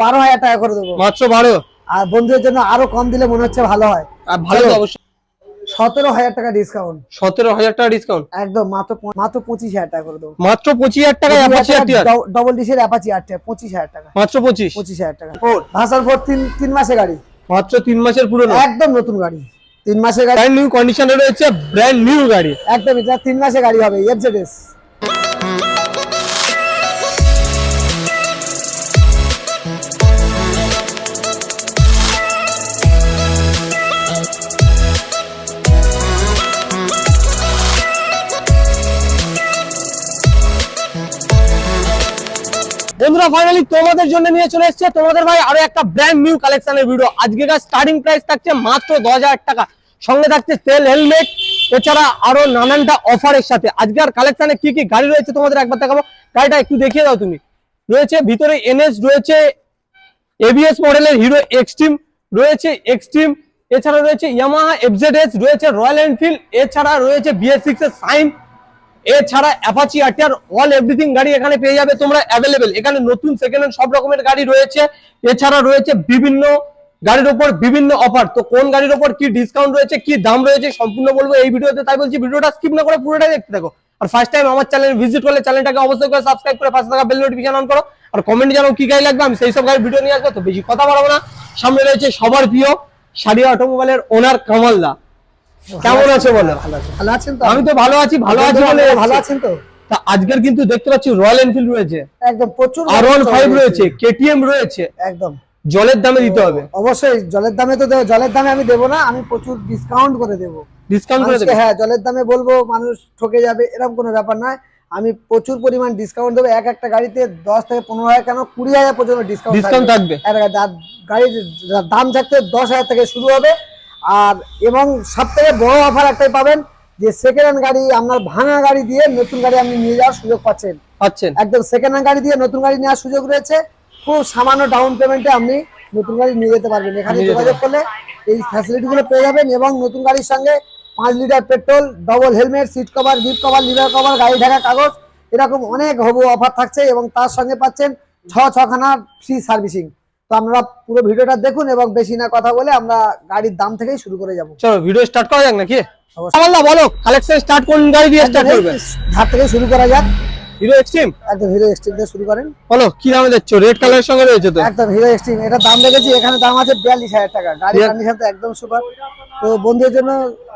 বারো হাজার টাকা করে দেবো। মাত্র বারো? আর বন্ধুদের জন্য আরও কম দিলে মনে হচ্ছে ভালো হয়। আর ভালো? অবশ্যই সতেরো হাজার টাকা ডিসকাউন্ট সতেরো হাজার টাকা ডিসকাউন্ট একদম মাত্র মাত্র পঁচিশ হাজার টাকা করে দেবো। মাত্র পঁচিশ হাজার টাকা ডবল ডিশের অ্যাপাচি আট টাকা পঁচিশ হাজার টাকা। মাত্র পঁচিশ? পঁচিশ হাজার টাকা। ভাসার ফোর তিন তিন মাসে গাড়ি। মাত্র তিন মাসের পুরনো? একদম নতুন গাড়ি। তিন মাসে গাড়ি ব্র্যান্ড নিউ কন্ডিশনে রয়েছে ব্র্যান্ড নিউ গাড়ি। একদম এটা তিন মাসে গাড়ি হবে এফজেডএস বন্ধুরা ফাইনালি তোমাদের জন্য নিয়ে চলে এসেছে। তোমাদের ভাই আরও একটা ব্র্যান্ড নিউ কালেকশনের ভিডিও আজকেকার স্টার্টিং প্রাইস থাকছে মাত্র দশ টাকা। সঙ্গে থাকছে তেল হেলমেট এছাড়া আরও নানানটা অফারের সাথে। আজকের কালেকশনে কি কি গাড়ি রয়েছে তোমাদের একবার দেখাবো। গাড়িটা একটু দেখিয়ে দাও তুমি। রয়েছে, ভিতরে এনএস রয়েছে এবিএস মডেলের হিরো এক্সট্রিম রয়েছে এক্সট্রিম এছাড়া রয়েছে ইয়ামাহা এফজেডএস রয়েছে রয়্যাল এনফিল্ড এছাড়া রয়েছে বিএস সিক্স এর সাইন এছাড়া অ্যাপাচি আরটিআর অল এভরিথিং গাড়ি এখানে পেয়ে যাবে, তোমরা অ্যাভেলেবেল এখানে নতুন সেকেন্ড হ্যান্ড সব রকমের গাড়ি রয়েছে। এছাড়া রয়েছে বিভিন্ন গাড়ির ওপর বিভিন্ন অফার তো কোন গাড়ির ওপর কি ডিসকাউন্ট রয়েছে, কি দাম রয়েছে, সম্পূর্ণ বলব এই ভিডিওতে। তাই বলছি, ভিডিওটা স্কিপ না করে পুরোটাই দেখতে থাকো। আর ফার্স্ট টাইম আমার চ্যানেল ভিজিট করলে চ্যানেলটাকে অবশ্যই করে সাবস্ক্রাইব করে পাশে থাকা বেল নোটিফিকেশন অন করো। আর কমেন্ট জানাও কি গাড়ি লাগবে, আমি সেই সব গাড়ি ভিডিও নিয়ে আসব। তো বেশি কথা বাড়াবো না। সামনে রয়েছে সবার প্রিয় সারিয়া অটোমোবাইলের ওনার কামালদা। কেমন আছে। বলো? ভালো আছেন তো? আমি তো ভালো আছি ভালো আছি বলে ভালো আছেন তো? তা আজকের কিন্তু দেখতে পাচ্ছি রয়্যাল এনফিল্ড রয়েছে। একদম প্রচুর আর ওয়ান ফাইভ রয়েছে কেটিএম রয়েছে। একদম। জলের দামে দিতে হবে। অবশ্যই জলের দামে তো জলের দামে আমি দেবো না আমি প্রচুর ডিসকাউন্ট করে দেবো। ডিসকাউন্ট করে দেবে? হ্যাঁ জলের দামে বলব মানুষ ঠকে যাবে এরকম কোনো ব্যাপার নয়। আমি প্রচুর পরিমাণ ডিসকাউন্ট দেবো। এক একটা গাড়িতে দশ থেকে পনেরো হাজার কেন কুড়ি হাজার পর্যন্ত ডিসকাউন্ট ডিসকাউন্ট থাকবে। গাড়ির দাম থাকতে দশ হাজার থেকে শুরু হবে। আর এবং সব থেকে বড় অফার একটাই পাবেন যে সেকেন্ড হ্যান্ড গাড়ি আপনার ভাঙা গাড়ি দিয়ে নতুন গাড়ি আপনি নিয়ে যাওয়ার সুযোগ পাচ্ছেন। পাচ্ছেন। একদম সেকেন্ড হ্যান্ড গাড়ি দিয়ে নতুন গাড়ি নেওয়ার সুযোগ রয়েছে। খুব সামান্য ডাউন পেমেন্টে আপনি নতুন গাড়ি নিয়ে যেতে পারবেন। এখানে যোগাযোগ করলে এই ফ্যাসিলিটি গুলো পেয়ে যাবেন এবং নতুন গাড়ির সঙ্গে পাঁচ litre petrol double helmet seat cover gift cover lever cover গাড়ি ঢাকা কাগজ এরকম অনেক হবু অফার থাকছে এবং তার সঙ্গে পাচ্ছেন ছ ছখানা ফ্রি সার্ভিসিং তো আমরা পুরো ভিডিওটা দেখুন এবং বেশি না কথা বলে আমরা গাড়ির দাম থেকেই শুরু করে যাব। চলো ভিডিও স্টার্ট করা যাক নাকি? বলো কালেকশন স্টার্ট কোন গাড়ি দিয়ে স্টার্ট করবে ধার থেকে শুরু করা যাক। হিরো এক্সট্রিম একদম হিরো এক্সট্রিম দিয়ে শুরু করেন। বলো কি দামে দিচ্ছ রেড কালারের সঙ্গে রয়েছে তো? একদম হিরো এক্সট্রিম এটা দাম রেখেছি এখানে দাম আছে বিয়াল্লিশ হাজার টাকা। গাড়ি কন্ডিশন তো একদম সুপার তো বন্ধুদের জন্য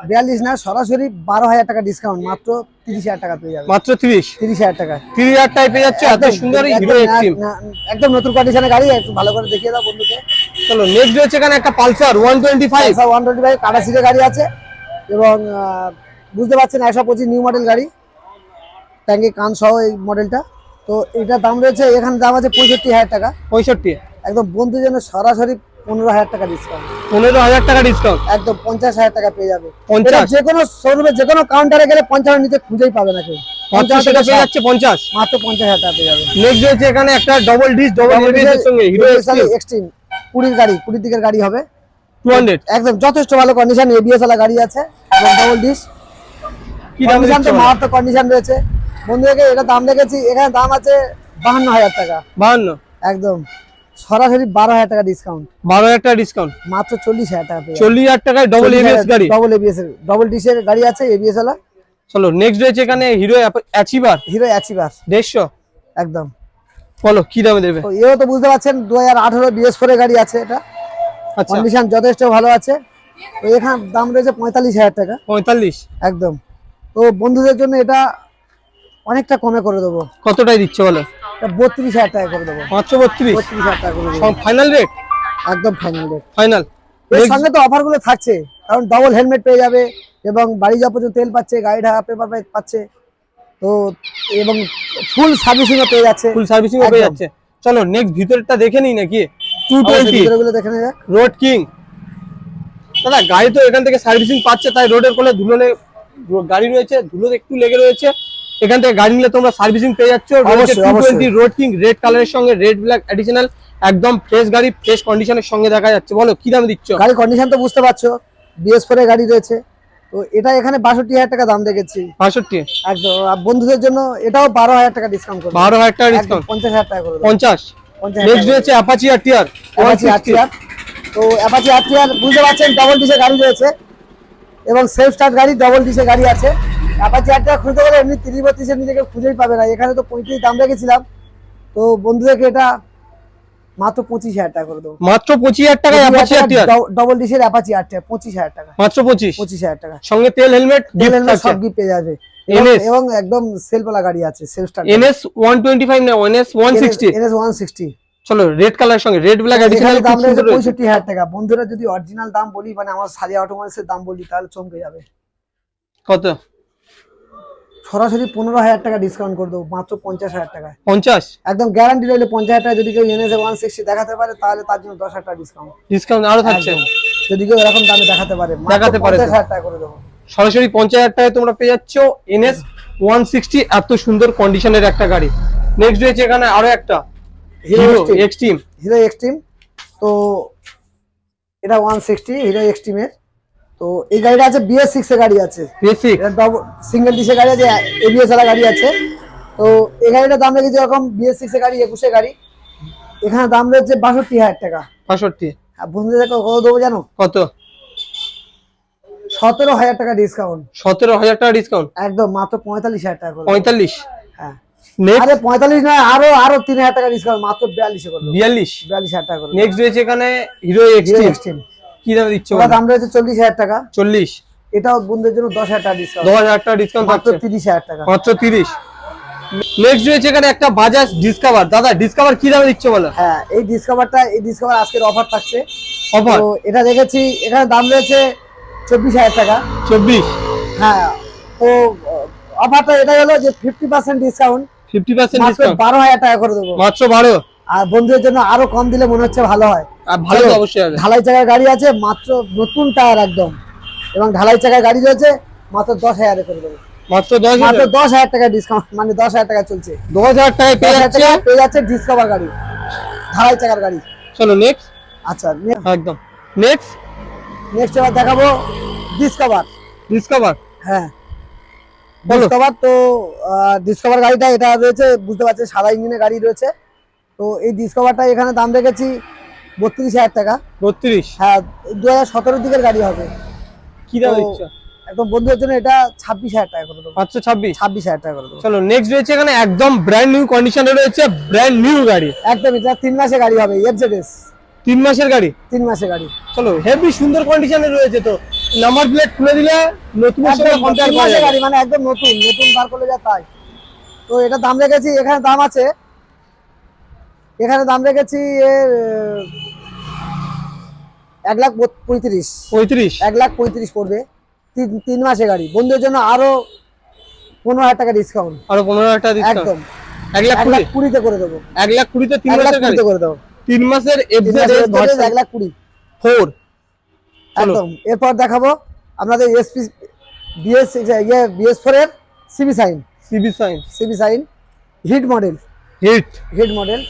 বিয়াল্লিশ না সরাসরি বারো হাজার টাকা ডিসকাউন্ট মাত্র তিরিশ হাজার টাকা পেয়ে যাবে। মাত্র তিরিশ? তিরিশ হাজার টাকা। তিরিশ হাজার টাকা পেয়ে যাচ্ছ? এত সুন্দর হিরো এক্সট্রিম একদম নতুন কন্ডিশনের গাড়ি একটু ভালো করে দেখিয়ে দাও বন্ধুকে। চলো নেক্সট রয়েছে এখানে একটা Pulsar one twenty five one twenty five কাটা সিটের গাড়ি আছে। এবং বুঝতে পারছেন একশো পঁচিশ নিউ মডেল গাড়ি। ট্যাঙ্কি কান সহ এই মডেলটা। তো এটার দাম রয়েছে এখানে দাম আছে পঁয়ষট্টি হাজার টাকা। পঁয়ষট্টি। একদম বন্ধু যেন সরাসরি পনেরো হাজার টাকা ডিসকাউন্ট পনেরো হাজার টাকা ডিসকাউন্ট একদম পঞ্চাশ হাজার টাকা পেয়ে যাবে। পঞ্চাশ? যে কোনো শোরুমে যে কোনো কাউন্টারে গেলে পঞ্চাশ নিচে খুঁজেই পাবে না কেউ পঞ্চাশ টাকা পেয়ে যাচ্ছে পঞ্চাশ। মাত্র পঞ্চাশ হাজার টাকা পেয়ে যাবে। নেক্সট রয়েছে এখানে একটা ডবল ডিস ডবল সঙ্গে হিরো এক্সট্রিম কুড়ির গাড়ি কুড়ির দিকের গাড়ি হবে। টু হান্ড্রেড একদম যথেষ্ট ভালো কন্ডিশন এবিএস গাড়ি আছে। ডবল ডিস কি কন্ডিশন তো মারাত্মক কন্ডিশন রয়েছে। বন্ধুদেরকে এটা দাম রেখেছি এখানে দাম আছে বাহান্ন হাজার টাকা। বাহান্ন? একদম সরাসরি বারো হাজার টাকা ডিসকাউন্ট বারো হাজার টাকা ডিসকাউন্ট মাত্র চল্লিশ হাজার টাকা চল্লিশ হাজার টাকায় ডবল এবিএস গাড়ি? ডবল এবিএস ডবল ডিসের গাড়ি আছে এবিএস ওয়ালা। চলো নেক্সট রয়েছে এখানে হিরো অ্যাচিভার হিরো অ্যাচিভার দেড়শো? একদম। বলো কি দামে দেবে? এও তো বুঝতে পারছেন দু হাজার আঠারো বিএস ফোর গাড়ি আছে এটা। আচ্ছা। কন্ডিশন যথেষ্ট ভালো আছে। এখানে দাম রয়েছে পঁয়তাল্লিশ হাজার টাকা। পঁয়তাল্লিশ? একদম। তো বন্ধুদের জন্য এটা অনেকটা কমে করে দেবো। কতটাই দিচ্ছে বলো? বত্রিশ হাজার টাকা করে দেবো। মাত্র বত্রিশ? বত্রিশ হাজার টাকা করে দেবো। ফাইনাল রেট একদম ফাইনাল রেট ফাইনাল এর সঙ্গে তো অফারগুলো থাকছে কারণ ডবল হেলমেট পেয়ে যাবে এবং বাড়ি যাওয়া পর্যন্ত তেল পাচ্ছে গাড়ি ঢাকা পেপার পাচ্ছে। তো এবং ফুল সার্ভিসিং ও পেয়ে যাচ্ছে। ফুল সার্ভিসিং ও পেয়ে যাচ্ছে। চলো নেক্সট ভিতরটা দেখে নিই নাকি? টু দেখে যাক। রোড কিং দাদা গাড়ি তো এখান থেকে সার্ভিসিং পাচ্ছে তাই রোডের কোলে ধুলো গাড়ি রয়েছে ধুলো একটু লেগে রয়েছে। এখান থেকে গাড়ি নিলে তোমরা সার্ভিসিং পেয়ে যাচ্ছ। রোড কিং রেড কালারের সঙ্গে রেড ব্ল্যাক এডিশনাল একদম ফ্রেশ গাড়ি ফ্রেশ কন্ডিশনের সঙ্গে দেখা যাচ্ছে। বলো কি দাম দিচ্ছ? গাড়ির কন্ডিশন তো বুঝতে পারছ। বিএস ফোর গাড়ি রয়েছে। তো এটা এখানে বাষট্টি হাজার টাকা দাম রেখেছি বাষট্টি? একদম। বন্ধুদের জন্য এটাও বারো হাজার টাকা ডিসকাউন্ট করব। বারো হাজার টাকা ডিসকাউন্ট পঞ্চাশ হাজার টাকা করে পঞ্চাশ? নেক্সট রয়েছে অ্যাপাচি আর টিয়ার অ্যাপাচি আরটিআর তো অ্যাপাচি আরটিআর বুঝতে পারছেন ডবল ডিসের গাড়ি রয়েছে। এবং সেলফ স্টার্ট গাড়ি ডবল ডিসের গাড়ি আছে। অ্যাপাচি আরটিআর খুঁজতে গেলে এমনি তিরিশ বত্রিশের নিজেকে খুঁজেই পাবে না। এখানে তো পঁয়ত্রিশ দাম রেখেছিলাম। তো বন্ধুদেরকে এটা মাত্র পঁচিশ হাজার টাকা করে দেবো। মাত্র পঁচিশ হাজার টাকা অ্যাপাচি আর ডবল ডিসের অ্যাপাচি আরটিআর পঁচিশ হাজার টাকা। মাত্র পঁচিশ। পঁচিশ হাজার টাকা। সঙ্গে তেল হেলমেট তেল হেলমেট সব গিফট পেয়ে যাবে। এবং- NS এবং একদম গাড়ি আছে self start NS one twenty five না NS one sixty NS one sixty চলো রেড কালার সঙ্গে রেড ব্ল্যাক এখানে অ্যাডিশনাল দাম রয়েছে পঁয়ষট্টি হাজার টাকা। বন্ধুরা যদি অরিজিনাল দাম বলি মানে আমার সারিয়া অটোমোবাইলসের দাম বলি তাহলে চমকে যাবে। কত? সরাসরি পনেরো হাজার টাকা ডিসকাউন্ট করে দেবো মাত্র পঞ্চাশ হাজার টাকায়। পঞ্চাশ? একদম গ্যারান্টি রইলে পঞ্চাশ হাজার টাকা যদি কেউ এনএস ওয়ান সিক্সটি দেখাতে পারে তাহলে তার জন্য দশ হাজার টাকা ডিসকাউন্ট ডিসকাউন্ট আরও থাকছে? যদি কেউ এরকম দামে দেখাতে পারে দেখাতে পারে পঞ্চাশ হাজার টাকা করে দেবো। সরাসরি পঞ্চাশ হাজার টাকায় তোমরা পেয়ে যাচ্ছ এনএস ওয়ান সিক্সটি এত সুন্দর কন্ডিশনের একটা গাড়ি। নেক্সট রয়েছে এখানে আরও একটা। হিরো এক্সট্রিম হিরো এক্সট্রিম তো এটা ওয়ান সিক্সটি হিরো এক্সট্রিমের তো এই গাড়িটা আছে বিএস সিক্স এর গাড়ি আছে। সিঙ্গেল ডিসের গাড়ি আছে এবিএস ওয়ালা গাড়ি আছে। তো এই গাড়িটার দাম রেখেছে এরকম বিএস সিক্স এর গাড়ি একুশে গাড়ি। এখানে দাম রয়েছে বাষট্টি হাজার টাকা। বাষট্টি। বন্ধুদের কত দেবো জানো? কত? সতেরো হাজার টাকা ডিসকাউন্ট সতেরো হাজার টাকা ডিসকাউন্ট একদম মাত্র পঁয়তাল্লিশ হাজার টাকা পঁয়তাল্লিশ? হ্যাঁ। আরে পঁয়তাল্লিশ নয় আরও আরও তিন হাজার টাকা ডিসকাউন্ট মাত্র বিয়াল্লিশে করে বিয়াল্লিশ? বিয়াল্লিশ হাজার টাকা নেক্সট রয়েছে এখানে হিরো এক্সট্রিম কি দামে দিচ্ছ ওটার দাম রয়েছে চল্লিশ হাজার টাকা। চল্লিশ? এটাও বন্ধুদের জন্য দশ হাজার টাকা ডিসকাউন্ট দশ হাজার টাকা ডিসকাউন্ট মাত্র তিরিশ হাজার টাকা। মাত্র তিরিশ? নেক্সট রয়েছে এখানে একটা বাজাজ ডিসকাভার দাদা ডিসকাভার কি দামে দিচ্ছ বলো? হ্যাঁ এই ডিসকাভারটা এই ডিসকাভার আজকের অফার থাকছে। অফার তো এটা দেখেছি এখানে দাম রয়েছে চব্বিশ হাজার টাকা। চব্বিশ? হ্যাঁ তো অফারটা এটাই হলো যে fifty percent discount fifty percent discount বারো হাজার টাকা করে দেবো। মাত্র বারো? আর বন্ধুদের জন্য আরও কম দিলে মনে হচ্ছে ভালো হয়। আর ভালো অবশ্যই হবে। ঢালাই চাকার গাড়ি আছে মাত্র নতুন টায়ার একদম। এবং ঢালাই চাকার গাড়ি রয়েছে মাত্র দশ হাজারে করে দেবো। মাত্র দশ মাত্র দশ হাজার টাকা ডিসকাউন্ট মানে দশ হাজার টাকা চলছে। দশ হাজার টাকায় পেয়ে যাচ্ছে? টাকা পেয়ে যাচ্ছে ডিসকাভার গাড়ি ঢালাই চাকার গাড়ি। চলো নেক্সট আচ্ছা একদম। নেক্সট নেক্সট এবার দেখাবো ডিসকাভার ডিসকাভার হ্যাঁ। ডিসকভার তো ডিসকভার গাড়িটা এটা রয়েছে বুঝতে পারছেন সাদা ইঞ্জিনের গাড়ি রয়েছে। তো এই ডিসকভারটা এখানে দাম রেখেছি বত্রিশ হাজার টাকা। বত্রিশ? হ্যাঁ দু হাজার সতেরো দিকের গাড়ি হবে। কি দাম একদম বন্ধুদের জন্য এটা ছাব্বিশ হাজার টাকা করে দেবো। পাঁচশো ছাব্বিশ? ছাব্বিশ হাজার টাকা করে দেবো। চলো নেক্সট রয়েছে এখানে একদম ব্র্যান্ড নিউ কন্ডিশনে রয়েছে ব্র্যান্ড নিউ গাড়ি। একদম এটা তিন মাসে গাড়ি হবে এফজেডএস তিন মাসের গাড়ি? তিন মাসের গাড়ি। চলো হেভি সুন্দর কন্ডিশনে রয়েছে তো। নাম্বার প্লেট খুলে দিলে নতুন গাড়ি মানে একদম নতুন নতুন বার করলে যা তাই। তো এটা দাম রেখেছি এখানে দাম আছে এখানে দাম রেখেছি এর এক লাখ পঁয়ত্রিশ। পঁয়ত্রিশ? এক লাখ পঁয়ত্রিশ পড়বে। তিন তিন মাসে গাড়ি। বন্ধুদের জন্য আরও পনেরো হাজার টাকা ডিসকাউন্ট আরও পনেরো হাজার টাকা একদম। এক লাখ লাখ কুড়িতে করে দেবো। এক লাখ কুড়িতে তিন এক লাখ কুড়িতে করে দেবো। তিন মাসের এক লাখ কুড়ি। ফোর? একদম। এরপর দেখাবো আপনাদের এসপি বিএস ইয়ে বিএস ফোর এর CB Shine CB Shine CB Shine hit model. Hit. Hit model.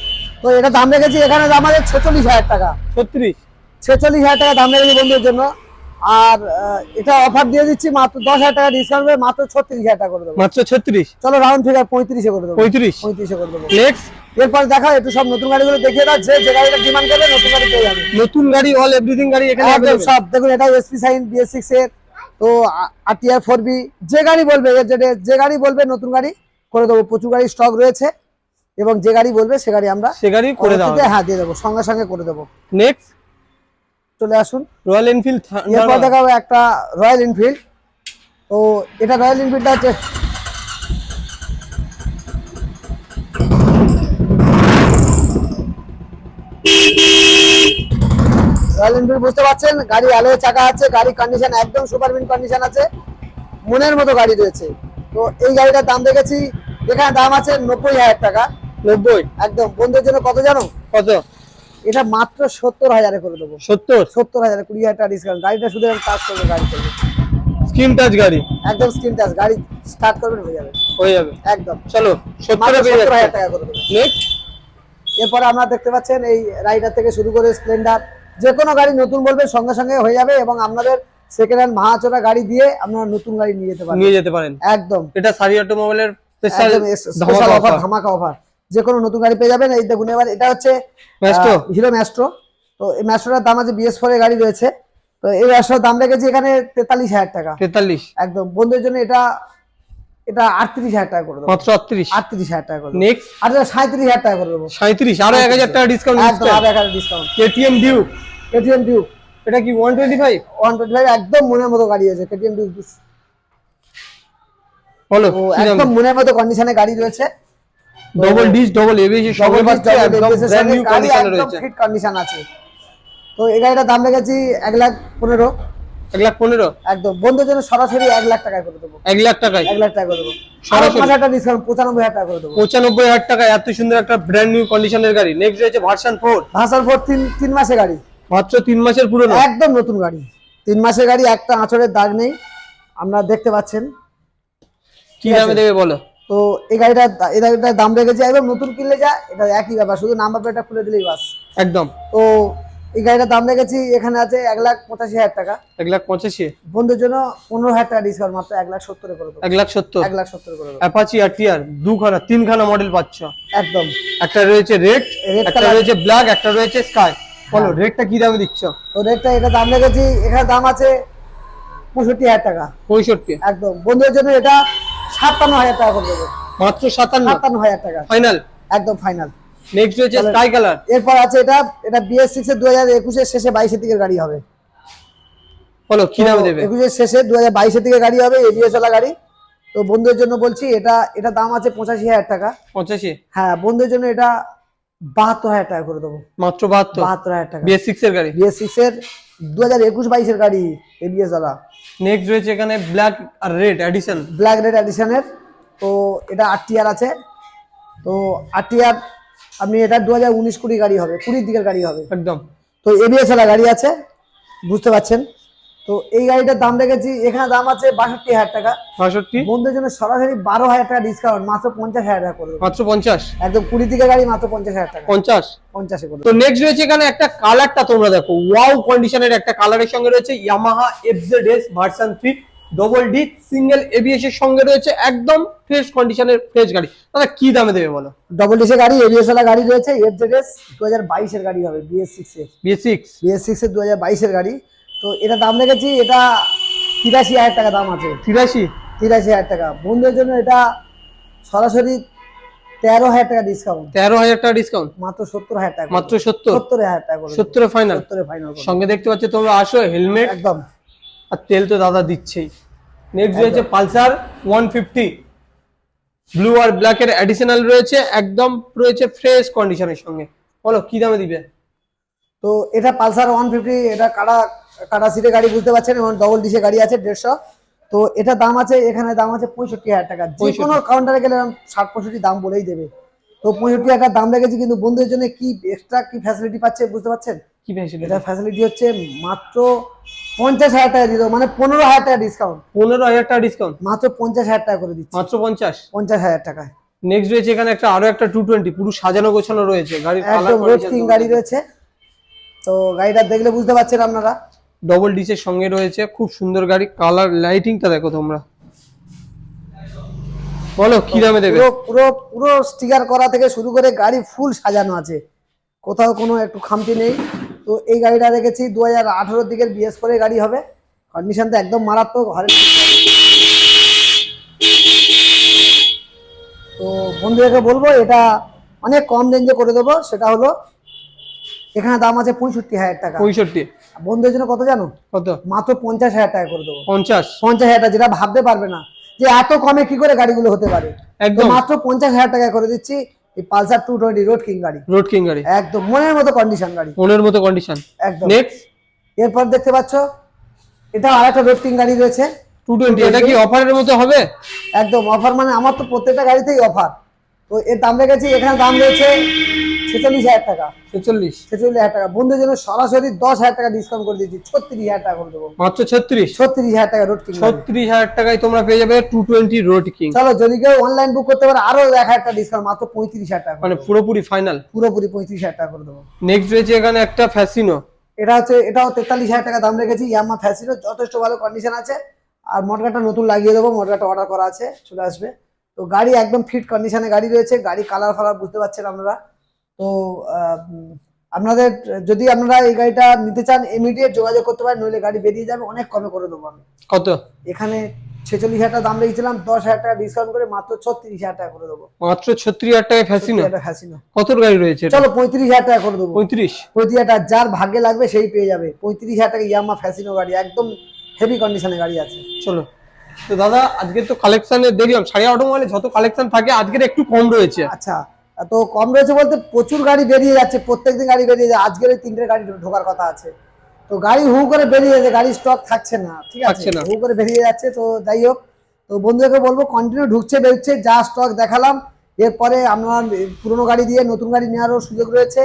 তো এটা দাম রেখেছি এখানে আছে ছেচল্লিশ হাজার টাকা। ছত্রিশ? ছেচল্লিশ হাজার টাকা দাম রেখেছি বন্ধুদের জন্য। আর এটা অফার দিয়ে দিচ্ছি মাত্র দশ হাজার টাকা ডিসকাউন্ট হবে মাত্র ছত্রিশ হাজার টাকা করে দেবো। মাত্র ছত্রিশ? চলো রাউন্ড ফিগার পঁয়ত্রিশে করে দেবো। পঁয়ত্রিশ? পঁয়ত্রিশে করে দেবো। নেক্সট এরপর দেখা একটু সব নতুন গাড়িগুলো দেখিয়ে দাও যে যে গাড়িটা ডিমান্ড করবে নতুন গাড়ি পেয়ে যাবে। নতুন গাড়ি অল এভরিথিং গাড়ি এখানে সব। দেখুন এটা এসপি সাইন বিএস সিক্স এর। তো আরটিআর ফোর বি যে গাড়ি বলবে যে গাড়ি বলবে নতুন গাড়ি করে দেবো। প্রচুর গাড়ি স্টক রয়েছে। এবং যে গাড়ি বলবে সে গাড়ি আমরা সে গাড়ি করে পরবর্তীতে হ্যাঁ দিয়ে দেবো সঙ্গে সঙ্গে করে দেবো। নেক্সট চলে আসুন। রয়্যাল এনফিল্ড এরপর দেখাবো একটা রয়্যাল এনফিল্ড তো এটা রয়্যাল এনফিল্ডটা হচ্ছে রয়্যাল এনফিল্ড বুঝতে পারছেন? গাড়ি আলোয় চাকা আছে গাড়ি কন্ডিশন একদম সুপারমিন কন্ডিশন আছে। মনের মতো গাড়ি রয়েছে। তো এই গাড়িটার দাম দেখেছি। এখানে দাম আছে নব্বই হাজার টাকা। নব্বই। একদম। বন্ধুদের জন্য কত জানো? কত? এটা মাত্র সত্তর হাজারে করে দেবো। সত্তর? সত্তর হাজারে কুড়ি হাজার টাকা ডিসকাউন্ট গাড়িটা শুধু কাজ করবে গাড়ি করবে। স্ক্রিন টাচ গাড়ি? একদম স্ক্রিন টাচ গাড়ি স্টার্ট করবেন হয়ে যাবে। হয়ে যাবে। একদম। চলো সত্তরে হাজার টাকা করে দেবেন নেক্সট এরপরে আপনারা দেখতে পাচ্ছেন এই রাইডার থেকে শুরু করে স্প্লেন্ডার যে কোনো গাড়ি নতুন বলবেন সঙ্গে সঙ্গে হয়ে যাবে এবং আপনাদের সেকেন্ড হ্যান্ড মাহাচোরা গাড়ি দিয়ে আপনারা নতুন গাড়ি নিয়ে যেতে পারবেন। নিয়ে যেতে পারেন। একদম। এটা সারি অটোমোবাইলের ধামাকা অফার যে কোনো নতুন গাড়ি পেয়ে যাবেন। এই দেখুন এবার এটা হচ্ছে হিরো ম্যাস্ট্রো তো এই ম্যাস্ট্রোটার দাম আছে বিএস ফোর এর গাড়ি রয়েছে। তো এই ম্যাস্ট্রোর দাম রেখেছি এখানে তেতাল্লিশ হাজার টাকা। তেতাল্লিশ। একদম বন্ধুদের জন্য এটা এটা আটত্রিশ হাজার টাকা করে দেবো। মাত্র আটত্রিশ। আটত্রিশ হাজার টাকা করে নেক্সট আর সাঁত্রিশ হাজার টাকা করে দেবো। সাঁত্রিশ আরও এক হাজার টাকা ডিসকাউন্ট একদম আর এক হাজার discount KTM Duke KTM Duke এটা কি one twenty five one twenty five একদম মনের মতো গাড়ি আছে কেটিএম বলো একদম মনের মতো কন্ডিশনে গাড়ি রয়েছে। ডবল ডিস ডবল এবিএস রয়েছে। ফিট কন্ডিশন আছে। তো এই গাড়িটার দাম রেখেছি এক লাখ পনেরো। এক লাখ পনেরো? একদম। বন্ধুর জন্য সরাসরি এক লাখ টাকায় করে দেবো। এক লাখ টাকায়? এক লাখ টাকা করে দেবো। পঁচানব্বই হাজার টাকা করে দেবো। পঁচানব্বই হাজার টাকায় এত সুন্দর একটা ব্র্যান্ড নিউ কন্ডিশনের গাড়ি। নেক্সট রয়েছে ভার্সন ফোর পর তিন তিন মাসে গাড়ি। মাত্র তিন মাসের পুরনো? একদম নতুন গাড়ি। তিন মাসের গাড়ি একটা আঁচড়ের দাগ নেই। আপনারা দেখতে পাচ্ছেন। কি দামে দেবে বলো? তো এই গাড়িটা এই গাড়িটার দাম রেখেছে একদম নতুন কিনলে যা এটা একই ব্যাপার শুধু নাম্বার প্লেটটা খুলে দিলেই বাস। একদম। তো এই গাড়িটার দাম রেখেছি এখানে আছে এক লাখ পঁচাশি হাজার টাকা। এক লাখ পঁচাশি? বন্ধুর জন্য পনেরো হাজার টাকা ডিসকাউন্ট মাত্র এক লাখ সত্তরে করে এক লাখ সত্তর? এক লাখ সত্তর করে অ্যাপাচি আর টিয়ার দুখানা তিনখানা মডেল পাচ্ছ? একদম। একটা রয়েছে রেড একটা রয়েছে ব্ল্যাক একটা রয়েছে স্কাই বলো হ্যাঁ। রেডটা কি দামে দিচ্ছ? তো রেটটা এটা দাম রেখেছি এখানে দাম আছে পঁয়ষট্টি হাজার টাকা। পঁয়ষট্টি। একদম। বন্ধুদের জন্য এটা সাতান্ন হাজার টাকা করে দেবো। মাত্র সাতান্ন? সাতান্ন হাজার টাকা। ফাইনাল একদম ফাইনাল নেক্সট তাহলে- স্কাই কালার এরপর আছে এটা এটা বিএস সিক্স এর দু হাজার একুশের শেষে বাইশের দিকের গাড়ি হবে। বলো কি দামে দেবে? একুশের শেষে দু হাজার বাইশের দিকে গাড়ি হবে এবিএস ওলা গাড়ি। তো বন্ধুদের জন্য বলছি এটা এটা দাম আছে পঁচাশি হাজার টাকা। পঁচাশি? হ্যাঁ বন্ধুদের জন্য এটা বাহাত্তর হাজার টাকা করে দেবো। মাত্র বাহাত্তর? বাহাত্তর হাজার টাকা। বিএস সিক্স এর গাড়ি? বিএস সিক্স এর দু হাজার একুশ বাইশের গাড়ি এবিএস ওলা নেক্সট রয়েছে এখানে ব্ল্যাক আর রেড এডিশন ব্ল্যাক রেড এডিশনের তো এটা আট টিয়ার আছে। তো আট টিয়ার আপনি এটা দু হাজার উনিশ কুড়ি গাড়ি হবে কুড়ির দিকের গাড়ি হবে। একদম। তো এবিএস গাড়ি আছে বুঝতে পারছেন? তো এই গাড়িটার দাম রেখেছি এখানে দাম আছে বাষট্টি হাজার টাকা। বাষট্টি? বন্ধুদের জন্য সরাসরি বারো হাজার টাকা ডিসকাউন্ট মাত্র পঞ্চাশ হাজার টাকা করে মাত্র পঞ্চাশ? একদম কুড়ি দিকে গাড়ি মাত্র পঞ্চাশ হাজার টাকা। পঞ্চাশ? পঞ্চাশে করে তো নেক্সট রয়েছে এখানে একটা কালারটা তোমরা দেখো। ওয়াও কন্ডিশনের একটা কালারের সঙ্গে রয়েছে Yamaha FZ S version three double D single ABS এর সঙ্গে রয়েছে একদম ফ্রেশ কন্ডিশনের ফ্রেশ গাড়ি। দাদা কি দামে দেবে বলো? ডবল ডিসে গাড়ি এবিএস ওলা গাড়ি রয়েছে এফজেডএস দু হাজার বাইশের গাড়ি হবে বিএস সিক্স এর। বিএস সিক্স বিএস সিক্স এর দু হাজার বাইশের গাড়ি। তো এটা দাম রেখেছি এটা তিরাশি হাজার টাকা দাম আছে। তিরাশি? তিরাশি হাজার টাকা। বন্ধুদের জন্য এটা সরাসরি তেরো হাজার টাকা ডিসকাউন্ট তেরো হাজার টাকা ডিসকাউন্ট মাত্র সত্তর হাজার টাকা মাত্র সত্তর? সত্তর হাজার টাকা করে। সত্তরে ফাইনাল সত্তরে ফাইনাল সঙ্গে দেখতে পাচ্ছ তোমরা আসো হেলমেট একদম। আর তেল তো দাদা দিচ্ছেই নেক্সট রয়েছে পালসার ওয়ান ফিফটি। ব্লু আর ব্ল্যাক এর অ্যাডিশনাল রয়েছে একদম রয়েছে ফ্রেশ কন্ডিশনের সঙ্গে। বলো কি দামে দিবে? তো এটা পালসার ওয়ান ফিফটি এটা কাটা কাটা সিটে গাড়ি বুঝতে পারছেন এবং ডবল ডিসে গাড়ি আছে দেড়শো। তো এটা দাম আছে এখানে দাম আছে পঁয়ষট্টি হাজার টাকা। যে 65 কোনো কাউন্টারে গেলে ষাট পঁয়ষট্টি দাম বলেই দেবে। তো পঁয়ষট্টি হাজার দাম রেখেছি কিন্তু বন্ধুদের জন্য কি এক্সট্রা কি ফ্যাসিলিটি পাচ্ছে বুঝতে পারছেন? কি ফ্যাসিলিটি এটা ফ্যাসিলিটি হচ্ছে মাত্র পঞ্চাশ হাজার টাকা দিল মানে পনেরো হাজার টাকা ডিসকাউন্ট পনেরো হাজার টাকা ডিসকাউন্ট মাত্র পঞ্চাশ হাজার টাকা করে দিচ্ছি। মাত্র পঞ্চাশ? পঞ্চাশ হাজার টাকায়। নেক্সট রয়েছে এখানে একটা আরও একটা টু টোয়েন্টি পুরো সাজানো গোছানো রয়েছে গাড়ির একদম গাড়ি রয়েছে। তো গাড়িটা দেখলে বুঝতে পারছেন আপনারা। ডবল ডিসের সঙ্গে রয়েছে খুব সুন্দর গাড়ি কালার লাইটিংটা দেখো তোমরা। বলো কি দামে দেবে? পুরো পুরো পুরো স্টিকার করা থেকে শুরু করে গাড়ি ফুল সাজানো আছে। কোথাও কোনো একটু খামতি নেই। তো এই গাড়িটা রেখেছি দু হাজার আঠারোর দিকের বিএস করে গাড়ি হবে। কন্ডিশন তো একদম মারাত্মক হরেন তো বন্ধুদেরকে বলব এটা অনেক কম রেঞ্জে করে দেবো। সেটা হলো এখানে দাম আছে পঁয়ষট্টি হাজার টাকা। পঁয়ষট্টি। বন্ধুদের জন্য কত জানো? কত? মাত্র পঞ্চাশ হাজার টাকা করে দেবো। পঞ্চাশ? পঞ্চাশ হাজার টাকা যেটা ভাবতে পারবে না যে এত কমে কি করে গাড়িগুলো হতে পারে। একদম। মাত্র পঞ্চাশ হাজার টাকা করে দিচ্ছি এই Pulsar two twenty road king গাড়ি। রোড কিং গাড়ি। একদম মনের মতো কন্ডিশন গাড়ি। মনের মতো কন্ডিশন একদম। নেক্সট এরপর দেখতে পাচ্ছ এটা আর একটা রোড কিং গাড়ি রয়েছে। টু টোয়েন্টি এটা কি অফারের মতো হবে? একদম অফার মানে আমার তো প্রত্যেকটা গাড়িতেই অফার তো এর দাম রেখেছি এখানে দাম রয়েছে ছেচল্লিশ হাজার টাকা। ছেচল্লিশ। ছেচল্লিশ হাজার টাকা। বন্ধুদের জন্য সরাসরি দশ হাজার টাকা ডিসকাউন্ট করে দিচ্ছি ছত্রিশ হাজার টাকা করে দেবো। মাত্র ছত্রিশ? ছত্রিশ হাজার টাকা রোড কিং ছত্রিশ হাজার টাকায় তোমরা পেয়ে যাবে টু টোয়েন্টি রোড কিং চলো যদি কেউ অনলাইন বুক করতে পারে আরও এক হাজার টাকা ডিসকাউন্ট মাত্র পঁয়ত্রিশ হাজার টাকা মানে পুরোপুরি ফাইনাল পুরোপুরি পঁয়ত্রিশ হাজার টাকা করে দেবো। নেক্সট রয়েছে এখানে একটা ফ্যাসিনো এটা হচ্ছে এটাও তেতাল্লিশ হাজার টাকা দাম রেখেছি ইয়ামা ফ্যাসিনো যথেষ্ট ভালো কন্ডিশন আছে। আর মটকাটা নতুন লাগিয়ে দেবো মটকাটা অর্ডার করা আছে চলে আসবে। তো গাড়ি একদম ফিট কন্ডিশনে গাড়ি রয়েছে গাড়ি কালার ফালার বুঝতে পারছেন আপনারা। তো আপনাদের যদি আপনারা এই গাড়িটা নিতে চান ইমিডিয়েট যোগাযোগ করতে পারেন নইলে গাড়ি বেরিয়ে যাবে অনেক কমে করে দেবো আমি। কত? এখানে ছেচল্লিশ হাজার টাকা দাম রেখেছিলাম দশ হাজার টাকা ডিসকাউন্ট করে মাত্র ছত্রিশ হাজার টাকা করে দেবো। মাত্র ছত্রিশ হাজার টাকায় ফ্যাসিনো ফ্যাসিনো কত গাড়ি রয়েছে চলো পঁয়ত্রিশ হাজার টাকা করে দেবো। পঁয়ত্রিশ? পঁয়ত্রিশ হাজার টাকা যার ভাগ্যে লাগবে সেই পেয়ে যাবে। পঁয়ত্রিশ হাজার টাকা ইয়ামা ফ্যাসিনো গাড়ি একদম হেভি কন্ডিশনে গাড়ি আছে। চলো। তো দাদা আজকে তো কালেকশনে দেখলাম সাড়ে অটোমোবাইলে যত কালেকশন থাকে আজকের একটু কম রয়েছে। আচ্ছা তো কম রয়েছে বলতে প্রচুর গাড়ি বেরিয়ে যাচ্ছে প্রত্যেকদিন গাড়ি বেরিয়ে যায় আজকের এই তিনটে গাড়ি ঢোকার কথা আছে। তো গাড়ি হু করে বেরিয়ে যাচ্ছে গাড়ি স্টক থাকছে না ঠিক আছে? না। হু করে বেরিয়ে যাচ্ছে তো যাই হোক। তো বন্ধুদেরকে বলব কন্টিনিউ ঢুকছে বেরোচ্ছে যা স্টক দেখালাম। এরপরে আমরা পুরোনো গাড়ি দিয়ে নতুন গাড়ি নেওয়ারও সুযোগ রয়েছে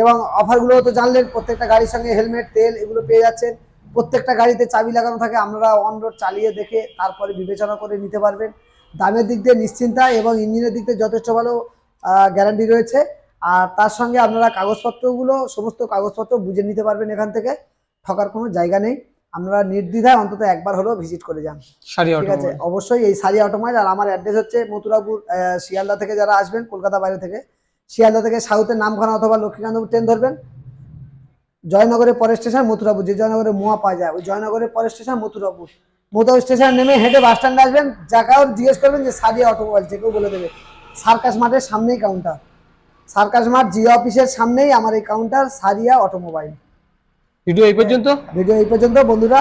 এবং অফারগুলো তো জানলেন প্রত্যেকটা গাড়ির সঙ্গে হেলমেট তেল এগুলো পেয়ে যাচ্ছেন। প্রত্যেকটা গাড়িতে চাবি লাগানো থাকে আপনারা অন রোড চালিয়ে দেখে তারপরে বিবেচনা করে নিতে পারবেন। দামের দিক দিয়ে নিশ্চিন্তা এবং ইঞ্জিনের দিক দিয়ে যথেষ্ট ভালো গ্যারান্টি রয়েছে। আর তার সঙ্গে আপনারা কাগজপত্রগুলো সমস্ত কাগজপত্র বুঝে নিতে পারবেন এখান থেকে। ঠকার কোনো জায়গা নেই। আপনারা নির্দ্বিধায় অন্তত একবার হলেও ভিজিট করে যান। ঠিক আছে? অবশ্যই এই সারি অটোমাইল আর আমার অ্যাড্রেস হচ্ছে মথুরাপুর শিয়ালদা থেকে যারা আসবেন কলকাতা বাইরে থেকে শিয়ালদা থেকে সাউথের নামখানা অথবা লক্ষ্মীকান্তপুর ট্রেন ধরবেন। জয়নগরের পরের স্টেশন মথুরাপুর। যে জয়নগরে মোয়া পাওয়া যায় ওই জয়নগরের পরের স্টেশন মথুরাপুর। মথুরা স্টেশন নেমে হেঁটে বাস স্ট্যান্ডে আসবেন। যা কাউর জিজ্ঞেস করবেন যে সারিয়া অটোমোবাইল যে কেউ বলে দেবে। সার্কাস মাঠের সামনেই কাউন্টার সার্কাস মাঠ জিও অফিসের সামনেই আমার এই কাউন্টার সারিয়া অটোমোবাইল ভিডিও এই পর্যন্ত? ভিডিও এই পর্যন্ত বন্ধুরা।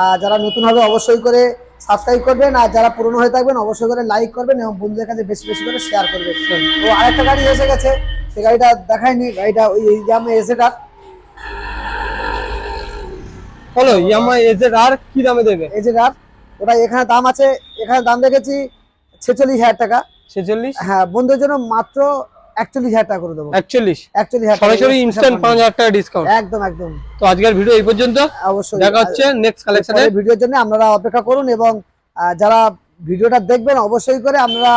আর যারা নতুন হবে অবশ্যই করে সাবস্ক্রাইব করবেন। আর যারা পুরনো হয়ে থাকবেন অবশ্যই করে লাইক করবেন এবং বন্ধুদের কাছে বেশি বেশি করে শেয়ার করবেন। তো আরেকটা গাড়ি এসে গেছে। সেই গাড়িটা দেখায়নি। গাড়িটা ওই এই যে আমি বলো ইয়ামা এজেড আর কি দামে দেবে? যে রাত ওটা এখানে দাম আছে এখানে দাম রেখেছি ছেচল্লিশ হাজার টাকা। ছেচল্লিশ? হ্যাঁ বন্ধুদের জন্য মাত্র একচল্লিশ হাজার টাকা করে দেবো। একচল্লিশ? একচল্লিশ হাজার টাকা। সরাসরি ইনস্ট্যান্ট পাঁচ হাজার টাকা ডিসকাউন্ট একদম একদম। তো আজকের ভিডিও এই পর্যন্ত। অবশ্যই। দেখা হচ্ছে নেক্সট কালেকশনে ভিডিওর জন্য আপনারা অপেক্ষা করুন এবং যারা ভিডিওটা দেখবেন অবশ্যই করে আপনারা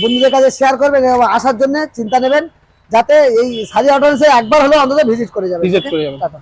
বন্ধুদের কাছে শেয়ার করবেন এবং আসার জন্য চিন্তা নেবেন যাতে এই সারি অটোয়েন্সে একবার হলেও অন্তত ভিজিট করে যাবে ভিজিট করে যাবেন। টাটা।